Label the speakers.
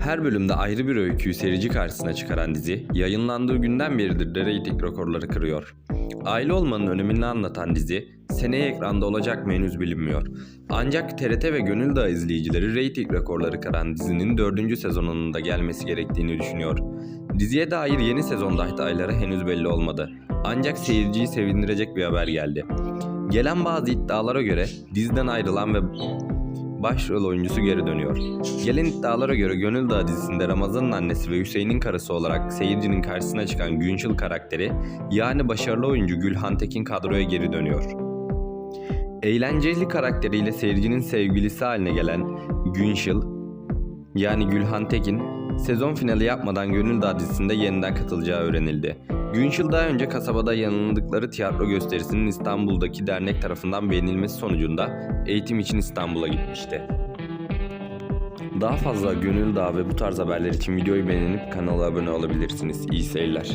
Speaker 1: Her bölümde ayrı bir öyküyü seyirci karşısına çıkaran dizi, yayınlandığı günden beridir reyting rekorları kırıyor. Aile olmanın önemini anlatan dizi, seneye ekranda olacak mı henüz bilinmiyor. Ancak TRT ve Gönül Dağı izleyicileri reyting rekorları kıran dizinin 4. sezonunun da gelmesi gerektiğini düşünüyor. Diziye dair yeni sezon detayları henüz belli olmadı. Ancak seyirciyi sevindirecek bir haber geldi. Gelen bazı iddialara göre diziden ayrılan ve başrol oyuncusu geri dönüyor. Gelen iddialara göre Gönül Dağı dizisinde Ramazan'ın annesi ve Hüseyin'in karısı olarak seyircinin karşısına çıkan Günçıl karakteri yani başarılı oyuncu Gülhan Tekin kadroya geri dönüyor. Eğlenceli karakteriyle seyircinin sevgilisi haline gelen Günşil yani Gülhan Tekin sezon finali yapmadan Gönül Dağı dizisinde yeniden katılacağı öğrenildi. Günşil daha önce kasabada yanıldıkları tiyatro gösterisinin İstanbul'daki dernek tarafından beğenilmesi sonucunda eğitim için İstanbul'a gitmişti. Daha fazla Gönül Dağı ve bu tarz haberler için videoyu beğenip kanala abone olabilirsiniz. İyi seyirler.